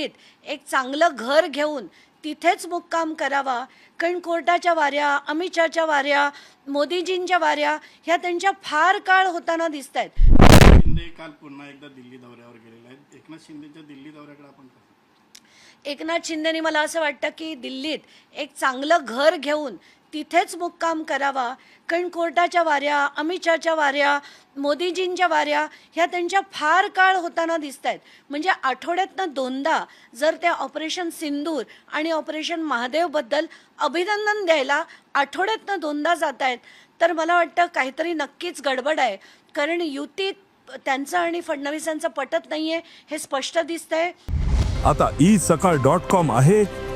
एक चांगलं घर घेऊन तिथेच मुक्काम करावा. कारण कोर्टाच्या वाऱ्या अमित शहाच्या वाऱ्या मोदीजींच्या वाऱ्या ह्या त्यांच्या फार काळ होताना दिसत आहेत शिंदे काल पुन्हा एकदा दिल्ली दौऱ्यावर गेलेले आहेत. एकनाथ शिंदेच्या दिल्ली दौऱ्याकडे आपण एकनाथ शिंदेनी मला असं वाटतं की दिल्लीत एक चांगलं घर घेऊन तिथेच मुक्काम करावा. कारण कोर्टाच्या वाऱ्या अमित शहाच्या वाऱ्या मोदीजींच्या वाऱ्या ह्या त्यांच्या फार काळ होताना दिसत आहेत म्हणजे आठवड्यातनं दोनदा जर त्या ऑपरेशन सिंदूर आणि ऑपरेशन महादेवबद्दल अभिनंदन द्यायला आठवड्यातनं दोनदा जात आहेत तर मला वाटतं काहीतरी नक्कीच गडबड आहे. कारण युतीत त्यांचं आणि फडणवीसांचं पटत नाहीये हे स्पष्ट दिसतंय. आता ई सकाळ डॉट कॉम आहे.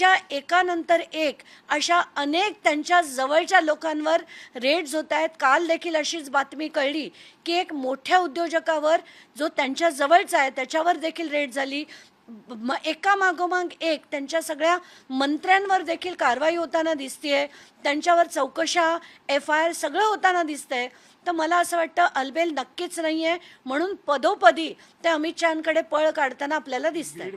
त्यांच्या एकानंतर एक अशा अनेक त्यांच्या जवळच्या लोकांवर रेड्स होत आहेत. काल देखील अशीच बातमी कळली की एक मोठ्या उद्योजकावर जो त्यांच्या जवळचा आहे त्याच्यावर देखील रेड झाली. म एका मागोमाग एक त्यांच्या सगळ्या मंत्र्यांवर देखील कारवाई होताना दिसतीये. त्यांच्यावर चौकशा एफ आय आर सगळं होताना दिसतंय. तर मला असं वाटतं अलबेल नक्कीच नाही आहे म्हणून पदोपदी ते अमित शहाकडे पळ काढताना आपल्याला दिसतंय.